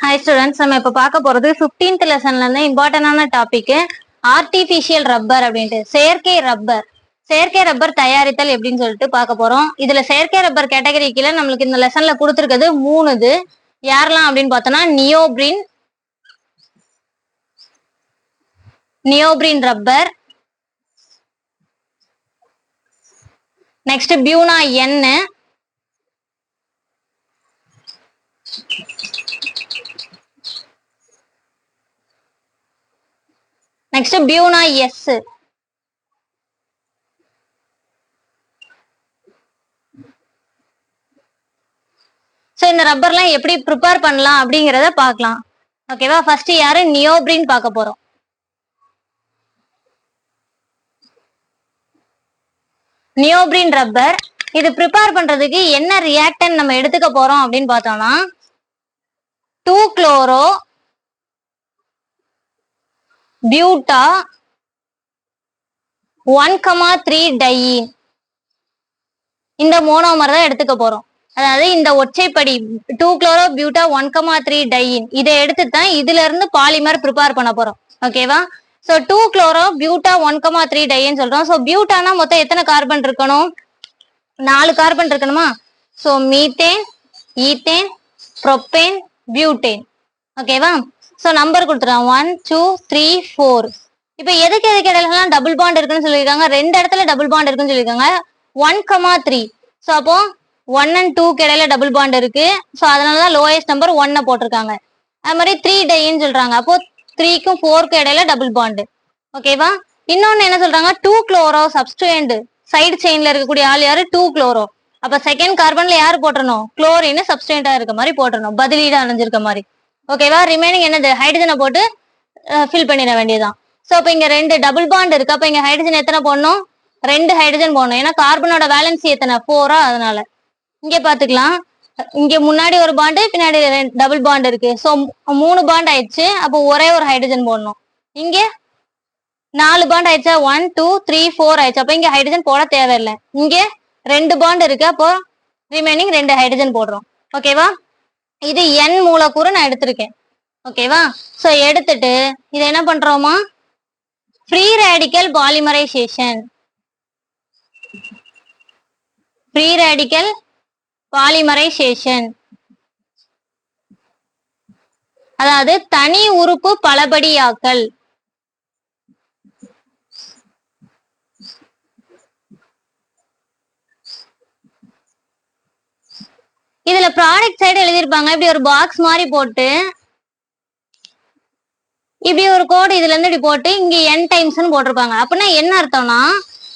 Hi students நம்ம இப்ப பார்க்க போறது 15th லெசன்ல இருந்து இம்பார்ட்டன்டான டாபிக் ஆர்டிபிஷியல் ரப்பர் அப்படின்ட்டு. செயற்கை ரப்பர் செயற்கை ரப்பர் தயாரித்தல் எப்படின்னு சொல்லிட்டு பார்க்க போறோம். இதுல செயற்கை ரப்பர் கேட்டகரி கீழே நம்மளுக்கு இந்த லெசன்ல கொடுத்துருக்கிறது மூணு இது யாரெல்லாம் அப்படின்னு பார்த்தோம்னா நியோபிரின் நியோபிரின் ரப்பர் நெக்ஸ்ட் பியூனா எண்ணு நெக்ஸ்ட் பியூனா எஸ் ஸோ இந்த ரப்பர்லாம் எப்படி ப்ரிப்பேர் பண்ணலாம் அப்படிங்கிறத பார்க்கலாம். ஓகேவா ஃபர்ஸ்ட் யாரு? நியோபிரின் பார்க்க போறோம். நியோபிரின் ரப்பர் இது ப்ரிப்பேர் பண்றதுக்கு என்ன ரியாக்டன் நம்ம எடுத்துக்க போறோம் அப்படின்னு பார்த்தோம்னா two chloro buta one comma three diene இந்த மோனோமர் தான் எடுத்துக்க போறோம். அதாவது இந்த ஒற்றைப்படி two chloro buta one comma three diene இதை எடுத்து தான் இதுல இருந்து பாலிமர் ப்ரிப்பேர் பண்ண போறோம். ஓகேவா so two chloro buta one comma three டைன்னு சொல்றோம். ஸோ பியூட்டானா மொத்தம் எத்தனை கார்பன் இருக்கணும்? நாலு கார்பன் இருக்கணுமா? So methane ethane propane butane ஓகேவா ஸோ நம்பர் கொடுத்துருவோம் ஒன் டூ த்ரீ ஃபோர் இப்போ எதுக்கு எதுக்கு இடையிலலாம் டபுள் பாண்ட் இருக்குன்னு சொல்லியிருக்காங்க? ரெண்டு இடத்துல டபுள் பாண்ட் இருக்குன்னு சொல்லியிருக்காங்க. ஒன் கமா த்ரீ ஸோ அப்போ ஒன் அண்ட் டூக்கு இடையில டபுள் பாண்ட் இருக்கு. ஸோ அதனால தான் லோயஸ்ட் நம்பர் ஒன்னை போட்டிருக்காங்க. அது மாதிரி த்ரீ டேன்னு சொல்றாங்க. அப்போ த்ரீக்கும் ஃபோர்க்கும் இடையில டபுள் பாண்டு ஓகேவா இன்னொன்னு என்ன சொல்றாங்க? டூ குளோரோ சப்ஸ்டுயண்ட் சைடு செயின்ல இருக்கக்கூடிய ஆள் யாரு? டூ குளோரோ அப்ப செகண்ட் கார்பன்ல யாரு போட்டணும் குளோரின்னு சப்ஸ்டேண்டா இருக்க மாதிரி போட்டணும் பதிலீடு அணைஞ்சிருக்க மாதிரி. ஓகேவா ரிமைனிங் என்னது? ஹைட்ரஜனை போட்டு ஃபில் பண்ணிட வேண்டியதுதான். ஸோ அப்போ இங்கே ரெண்டு டபுள் பாண்ட் இருக்கு. அப்போ இங்கே ஹைட்ரஜன் எத்தனை போடணும்? ரெண்டு ஹைட்ரஜன் போடணும். ஏன்னா கார்பனோட வேலன்சி எத்தனை? ஃபோரா அதனால. இங்கே பார்த்துக்கலாம். இங்க முன்னாடி ஒரு பாண்டு பின்னாடி டபுள் பாண்ட் இருக்கு. ஸோ மூணு பாண்ட் ஆயிடுச்சு. அப்போ ஒரே ஒரு ஹைட்ரஜன் போடணும். இங்க நாலு பாண்ட் ஆயிடுச்சா? ஒன் டூ த்ரீ ஃபோர் ஆயிடுச்சு. அப்போ இங்க ஹைட்ரஜன் போட தேவையில்லை. இங்கே ரெண்டு பாண்ட் இருக்கு. அப்போ ரிமைனிங் ரெண்டு ஹைட்ரஜன் போடுறோம். ஓகேவா இது என் மூலக்கூறு நான் எடுத்திருக்கேன். ஓகேவா ஸோ எடுத்துட்டு இது என்ன பண்றோமா? Free radical polymerization free radical polymerization அதாவது தனி உறுப்பு பலபடியாக்கல் இதுல ப்ராடக்ட் சைடு எழுதியிருப்பாங்க. இப்படி ஒரு பாக்ஸ் மாதிரி போட்டு இப்படி ஒரு கோடு இதுல இருந்து இப்படி போட்டு இங்க என் டைம்ஸ்னு போட்டிருப்பாங்க. அப்படின்னா என்ன அர்த்தம்னா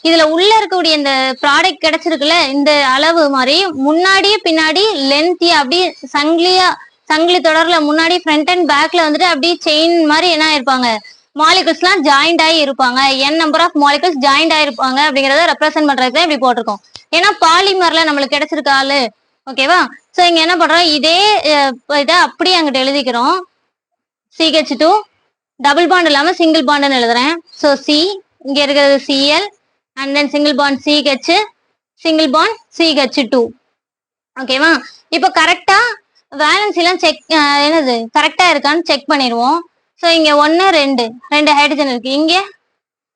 இதுல உள்ள இருக்கக்கூடிய இந்த ப்ராடக்ட் கிடைச்சிருக்குல்ல இந்த அளவு மாதிரி முன்னாடியே பின்னாடி லென்த்தியா அப்படி சங்கிலியா சங்கிலி தொடர்ல முன்னாடி ஃப்ரண்ட் அண்ட் பேக்ல வந்துட்டு அப்படியே செயின் மாதிரி என்ன இருப்பாங்க மாலிகுல்ஸ்லாம் ஜாயிண்ட் ஆகி இருப்பாங்க. என் நம்பர் ஆஃப் மாலிகுல்ஸ் ஜாயிண்ட் ஆயிருப்பாங்க அப்படிங்கறத ரெப்ரசென்ட் பண்றதுக்கு இப்படி போட்டிருக்கோம். ஏன்னா பாலிமர்ல நம்மளுக்கு கிடைச்சிருக்காளு ஓகேவா சோ இங்க என்ன பண்றோம்? இதே இதை அப்படியே அங்கிட்ட எழுதிக்கிறோம். சிஹெச் டூ டபுள் பாண்ட் இல்லாம சிங்கிள் பாண்டுன்னு எழுதுறேன். ஸோ சி இங்க இருக்கிறது CL and then single bond CH single bond CH two ஓகேவா இப்போ கரெக்டா வேலன்ஸ் எல்லாம் செக் என்னது? கரெக்டா இருக்கான்னு செக் பண்ணிடுவோம். ஸோ இங்க ஒன்று ரெண்டு. ரெண்டு ஹைட்ரஜன் இருக்கு. இங்க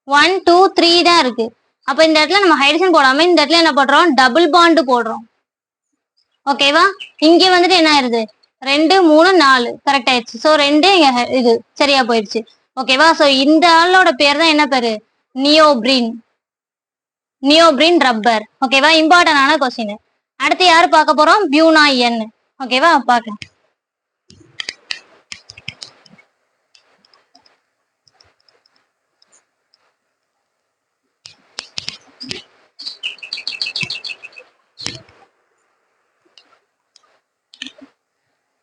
ஒன் டூ த்ரீ தான் இருக்கு. அப்போ இந்த இடத்துல நம்ம ஹைட்ரஜன் போடாம இந்த இடத்துல என்ன பண்றோம் டபுள் பாண்டு போடுறோம். ஓகேவா இங்க வந்துட்டு என்ன ஆயிருது? ரெண்டு மூணு நாலு. கரெக்ட் ஆயிடுச்சு. ஸோ ரெண்டு இது சரியா போயிடுச்சு. ஓகேவா ஸோ இந்த ஆளோட பேர் தான் என்ன பேரு? நியோபிரின் நியோபிரின் ரப்பர் ஓகேவா இம்பார்ட்டன்டான கொஸ்டின் அடுத்து யாரு பார்க்க போறோம்? பியூனா என் ஓகேவா பார்க்கலாம்.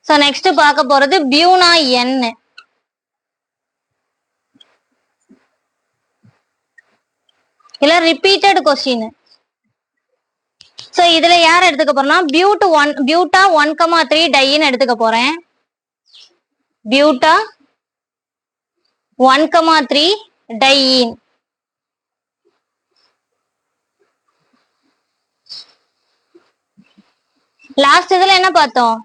ஸோ நெக்ஸ்ட் பார்க்க போறது பியூனா என் இல்ல ரிப்பீட்டட் கொஸ்டின் ஸோ இதுல யார் எடுத்துக்க போறோம்னா bute one buta one comma three டைன்னு எடுத்துக்க போறேன். Buta one comma three diene last இதுல என்ன பார்த்தோம்?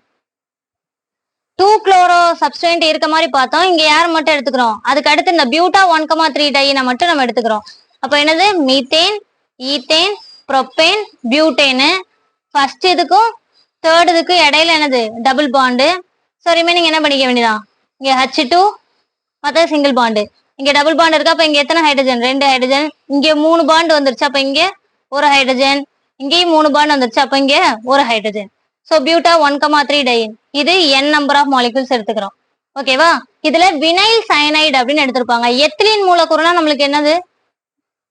டூ குளோரோ சப்ஸ்டன்ட் இருக்க மாதிரி பார்த்தோம். இங்க யார் மட்டும் எடுத்துக்கிறோம்? அதுக்கு அடுத்து இந்த பியூட்டா ஒன் கமா த்ரீ டைனை மட்டும் நம்ம எடுத்துக்கிறோம். அப்போ என்னது? Methane ethane propane butane first இதுக்கும் தேர்ட் இதுக்கும் இடையில என்னது? டபுள் பாண்டு ஸோ ரிமைனிங் என்ன பண்ணிக்க வேண்டியதான் இங்க ஹச் டூ மற்ற சிங்கிள் பாண்டு இங்க டபுள் பாண்ட் இருக்கா? அப்ப இங்க எத்தனை ஹைட்ரஜன் ரெண்டு ஹைட்ரஜன் இங்க மூணு பாண்ட் வந்துருச்சு. அப்ப இங்க ஒரு ஹைட்ரஜன் இங்கேயும் மூணு பாண்ட் வந்துருச்சு. அப்ப இங்க ஒரு hydrogen so buta one comma three diene இது என் நம்பர் ஆஃப் மாலிகுல்ஸ் எடுத்துக்கிறோம். ஓகேவா இதுல வினைல் சயனைடு அப்படின்னு எடுத்திருப்பாங்க. எத்திலின் மூலக்கூறுனா நம்மளுக்கு என்னது?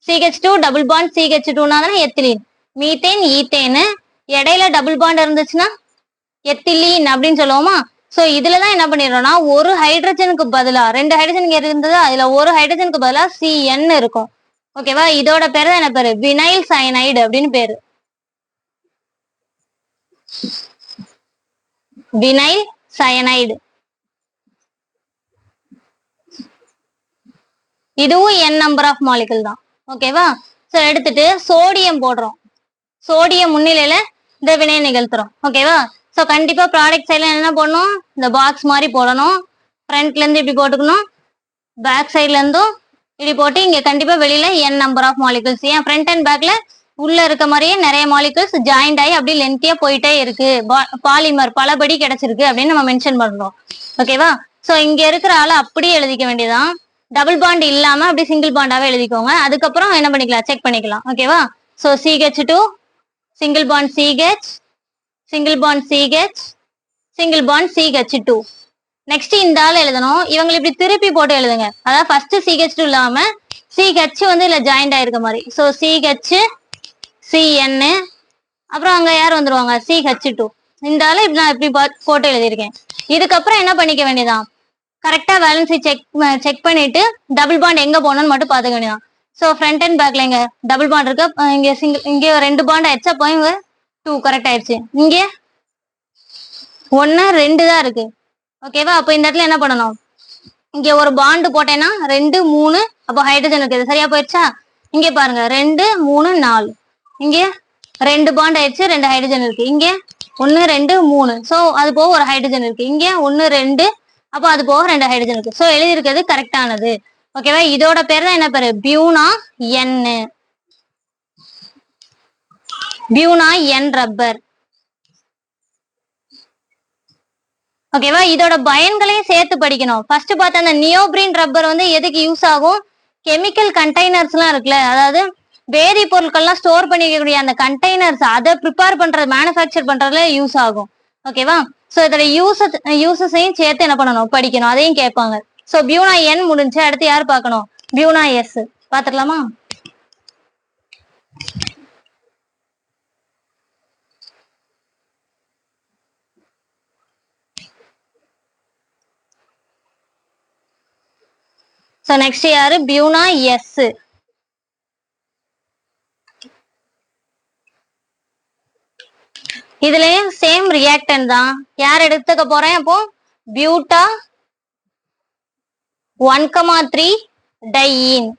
CH two double bond CH டூனா தானே எத்திலீன் மீத்தேன் ஈத்தேனு இடையில டபுள் பாண்ட் இருந்துச்சுன்னா எத்திலீன் அப்படின்னு சொல்லுவோமா? ஸோ இதுல தான் என்ன பண்ணிடுறோம்னா ஒரு ஹைட்ரஜனுக்கு பதிலா ரெண்டு ஹைட்ரஜன் இருந்தது அதுல ஒரு ஹைட்ரஜனுக்கு பதிலா சிஎன் இருக்கும். ஓகேவா இதோட பேரு தான் என்ன பேரு? வினைல் சயனைடு அப்படின்னு பேரு. வினைல் சயனைடு இதுவும் என் நம்பர் ஆஃப் மாலிகுல் தான். ஓகேவா சோ எடுத்துட்டு சோடியம் போடுறோம். சோடியம் முன்னிலையில இந்த வினை நிகழ்த்துறோம். ஓகேவா சோ கண்டிப்பா ப்ராடக்ட் சைட்ல என்ன பண்ணணும் இந்த பாக்ஸ் மாதிரி போடணும். ஃப்ரண்ட்ல இருந்து இப்படி போட்டுக்கணும். பேக் சைடுல இருந்தும் இப்படி போட்டு இங்க கண்டிப்பா வெளியில என் நம்பர் ஆஃப் மாலிகுல்ஸ் ஏன்? ஃப்ரண்ட் அண்ட் பேக்ல உள்ள இருக்க மாதிரியே நிறைய மாலிகுல்ஸ் ஜாயிண்ட் ஆகி அப்படியே லென்த்தியா போயிட்டே இருக்கு. பாலிமர் பலபடி கிடைச்சிருக்கு அப்படின்னு நம்ம மென்ஷன் பண்றோம். ஓகேவா சோ இங்க இருக்கிற ஆளை அப்படியே எழுதிக்க வேண்டியதான் டபுள் பாண்ட் இல்லாம அப்படி சிங்கிள் பாண்டாவே எழுதிக்கோங்க. அதுக்கப்புறம் என்ன பண்ணிக்கலாம்? செக் பண்ணிக்கலாம். ஓகேவா so CH two single bond CH single bond CH single bond CH two next இந்த ஆள் எழுதணும். இவங்களை இப்படி திருப்பி போட்டு எழுதுங்க. அதாவது ஃபர்ஸ்ட் சிஹெச் டூ இல்லாம சிஹெச் வந்து இல்ல ஜாயிண்ட் ஆயிருக்க மாதிரி. ஸோ சிஹெச் சிஎன்னு அப்புறம் அங்கே யார் வந்துடுவாங்க சிஹெச் டூ இந்த ஆளை இப்படி நான் இப்படி பார்த்து போட்டு எழுதியிருக்கேன். இதுக்கப்புறம் என்ன பண்ணிக்க வேண்டியதான் கரெக்டா வேலன்சி செக் செக் பண்ணிட்டு டபுள் பாண்ட் எங்க போகணும்னு மட்டும் பாத்துக்க வேண்டியதான் ஸோ ஃப்ரண்ட் அண்ட் பேக்ல இங்க டபுள் பாண்ட் இருக்கு. இங்கே இங்க சிங்கிள் இங்க ரெண்டு பாண்ட் ஆயிடுச்சு. அப்போ இங்க டூ கரெக்ட் ஆயிடுச்சு. இங்க ஒன்னு ரெண்டு தான் இருக்கு. ஓகேவா அப்போ இந்த இடத்துல என்ன பண்ணணும்? இங்க ஒரு பாண்டு போட்டேன்னா ரெண்டு மூணு அப்போ ஹைட்ரஜன் இருக்குது சரியா போயிடுச்சா? இங்க பாருங்க. ரெண்டு மூணு நாலு. இங்க ரெண்டு பாண்ட் ஆயிடுச்சு ரெண்டு ஹைட்ரஜன் இருக்கு. இங்க ஒன்னு ரெண்டு மூணு. சோ அது போக ஒரு ஹைட்ரஜன் இருக்கு. இங்க ஒன்னு ரெண்டு அப்போ அது போக ரெண்டு ஹைட்ரஜன் இருக்கு. சோ எழுதியிருக்கிறது கரெக்டானது ஓகேவா இதோட பேர் தான் என்ன பேரு? பியூனா என் பியூனா என் ரப்பர் ஓகேவா இதோட பயன்களையும் சேர்த்து படிக்கணும். ஃபர்ஸ்ட் பார்த்த அந்த நியோபிரின் ரப்பர் வந்து எதுக்கு யூஸ் ஆகும்? கெமிக்கல் கண்டெய்னர்ஸ் எல்லாம் இருக்குல்ல. அதாவது வேதி பொருட்கள்லாம் ஸ்டோர் பண்ணி வைக்கக்கூடிய அந்த கண்டெய்னர்ஸ் அதை ப்ரிப்பேர் பண்றது மேனுஃபேக்சர் பண்றதுல யூஸ் ஆகும். ஓகேவா ஸோ இதோட யூசஸ் யூசஸையும் சேர்த்து என்ன பண்ணணும்? படிக்கணும். அதையும் கேட்பாங்க. ஸோ பியூனா என் முடிஞ்சு அடுத்து யார் பார்க்கணும்? பியூனா எஸ் பாத்துக்கலாமா ஸோ நெக்ஸ்ட் யாரு? பியூனா எஸ் இதுலயும் சேம் ரியாக்டன் தான். யார் எடுத்துக்க போறேன் அப்போ? Buta one comma three diene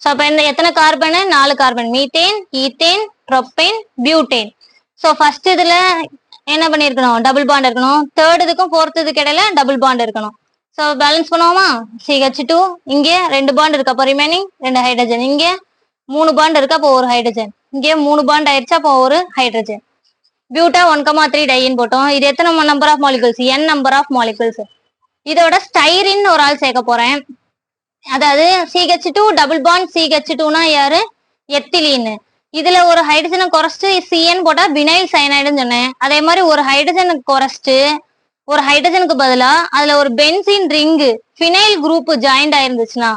so அப்போ இந்த எத்தனை கார்பனு நாலு carbon methane ethane propane butane so first இதில் என்ன பண்ணியிருக்கணும் டபுள் பாண்ட் இருக்கணும். தேர்ட் இதுக்கும் ஃபோர்த் இதுக்கு இடையில டபுள் பாண்ட் இருக்கணும். ஸோ பேலன்ஸ் பண்ணுவோமா? சிஹெச் டூ இங்கே ரெண்டு பாண்ட் இருக்கு. அப்போ ரிமைனிங் ரெண்டு ஹைட்ரஜன் இங்கே மூணு பாண்ட் இருக்கு. அப்போ ஒரு ஹைட்ரஜன் இங்கே மூணு பாண்ட் ஆயிடுச்சு. அப்போ ஒரு hydrogen buta one comma three diene போட்டோம். இது எத்தனை number of molecules N number of molecules இதோட ஸ்டைரின் ஒரு ஆள் சேர்க்க போறேன். அதாவது CH two double bond CH டூனா யாரு? எத்திலின்னு இதுல ஒரு ஹைட்ரஜனை குறைச்சிட்டு சிஎன் போட்டா வினைல் சைனைடுன்னு சொன்னேன். அதே மாதிரி ஒரு ஹைட்ரஜனை குறைச்சிட்டு ஒரு ஹைட்ரஜனுக்கு பதிலா அதுல ஒரு benzene ring phenyl group joint ஆயிருந்துச்சுன்னா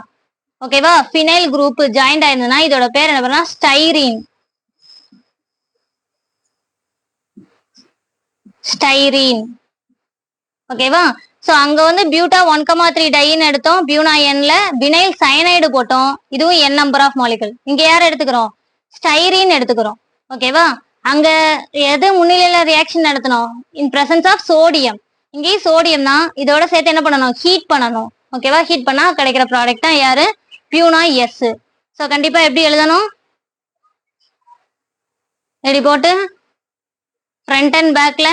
ஓகேவா ஃபினைல் குரூப் ஜாயிண்ட் ஆயிருந்ததுன்னா இதோட பேர் என்ன பண்ணா ஸ்டைரீன் ஸ்டைரீன் ஓகேவா சோ அங்க வந்து பியூட்டா ஒன் கமா த்ரீ டைன்னு எடுத்தோம். பியூனா என்ல வினைல் சயனைடு போட்டோம். இதுவும் என் நம்பர் ஆஃப் மாலிகல் இங்க யார் எடுத்துக்கிறோம்? ஸ்டைரின் எடுத்துக்கிறோம். ஓகேவா அங்க எது முன்னிலையில ரியாக்ஷன் நடத்தணும்? இன் பிரசன்ஸ் ஆஃப் சோடியம் இங்கேயும் சோடியம் தான். இதோட சேர்த்து என்ன பண்ணணும்? ஹீட் பண்ணணும். ஓகேவா ஹீட் பண்ணா கிடைக்கிற ப்ராடக்ட் தான் யாரு? பியூனா எஸ் ஸோ கண்டிப்பா எப்படி எழுதணும்? ரெடி போட்டு? ஃப்ரண்ட் அண்ட் பேக்ல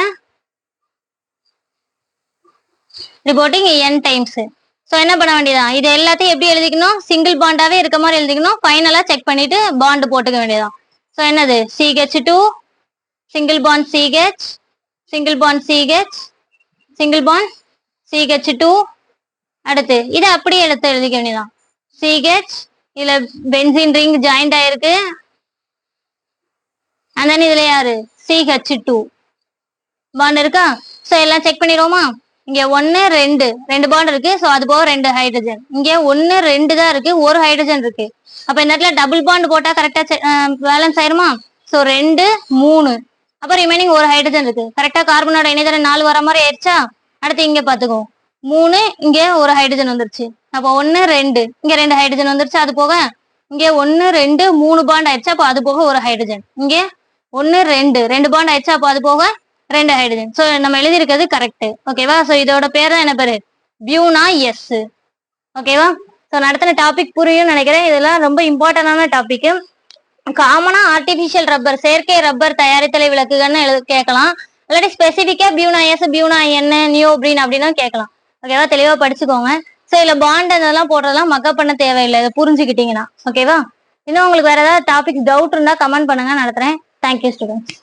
ரிப்போர்ட்டிங் என் டைம்ஸ் ஸோ என்ன பண்ண வேண்டியதான் இது எல்லாத்தையும் எப்படி எழுதிக்கணும்? சிங்கிள் பாண்டாவே இருக்க மாதிரி எழுதிக்கணும். ஃபைனலா செக் பண்ணிட்டு பாண்ட் போட்டுக்க வேண்டியதான் ஸோ என்னது? CH two single bond CH single bond CH single bond CH two அடுத்து இதை அப்படியே எடுத்து எழுதிக்க வேண்டியதான் சிஹெச் இதுல பென்சின் ரிங் ஜாயிண்ட் ஆயிருக்கு. And then இதுல யாரு? சிஹெச் டூ பாண்ட் இருக்கா? ஸோ எல்லாம் செக் பண்ணிடுவோமா? இங்க ஒன்னு ரெண்டு. ரெண்டு பாண்ட் இருக்கு. ஸோ அது போக ரெண்டு ஹைட்ரஜன் இங்க ஒன்னு ரெண்டு தான் இருக்கு. ஒரு ஹைட்ரஜன் இருக்கு. அப்ப இந்த இடத்துல டபுள் பாண்ட் போட்டா கரெக்டா பேலன்ஸ் ஆயிருமா? ஸோ ரெண்டு மூணு. அப்ப ரிமைனிங் ஒரு ஹைட்ரஜன் இருக்கு. கரெக்டா கார்பனோட இணையதளம் நாலு வர மாதிரி ஆயிடுச்சா? அடுத்து இங்க பாத்துக்கோ. மூணு இங்க ஒரு ஹைட்ரஜன் வந்துருச்சு. அப்போ ஒன்னு ரெண்டு. இங்க ரெண்டு ஹைட்ரஜன் வந்துருச்சு. அது போக இங்க ஒன்னு ரெண்டு மூணு பாண்ட் ஆயிடுச்சு. அப்போ அது போக ஒரு ஹைட்ரஜன் இங்க ஒன்னு ரெண்டு. ரெண்டு பாண்ட் ஆயிடுச்சு. அப்போ அது போக ரெண்டு ஹைட்ரஜன் ஸோ நம்ம எழுதியிருக்கிறது கரெக்ட் ஓகேவா ஸோ இதோட பேர் தான் என்ன பேரு? பியூனா எஸ் ஓகேவா ஸோ நடத்தின டாபிக் புரியும்னு நினைக்கிறேன். இதெல்லாம் ரொம்ப இம்பார்ட்டன்டான டாபிக் காமனா ஆர்டிபிஷியல் ரப்பர் செயற்கை ரப்பர் தயாரித்தலை விளக்குகள்னு எழுத கேட்கலாம். இல்லாட்டி ஸ்பெசிஃபிக்கா பியூனா எஸ் பியூனா என்ன நியோப்ரின் அப்படின்னு கேட்கலாம். ஓகேவா தெளிவா படிச்சுக்கோங்க. ஸோ இதுல பாண்ட் அதெல்லாம் போடுறதெல்லாம் மக்கப் பண்ண தேவையில்லை. இதை புரிஞ்சுக்கிட்டீங்கன்னா. ஓகேவா இன்னும் உங்களுக்கு வேற ஏதாவது டாபிக் டவுட் இருந்தா கமெண்ட் பண்ணுங்க. நடத்துறேன். Thank you students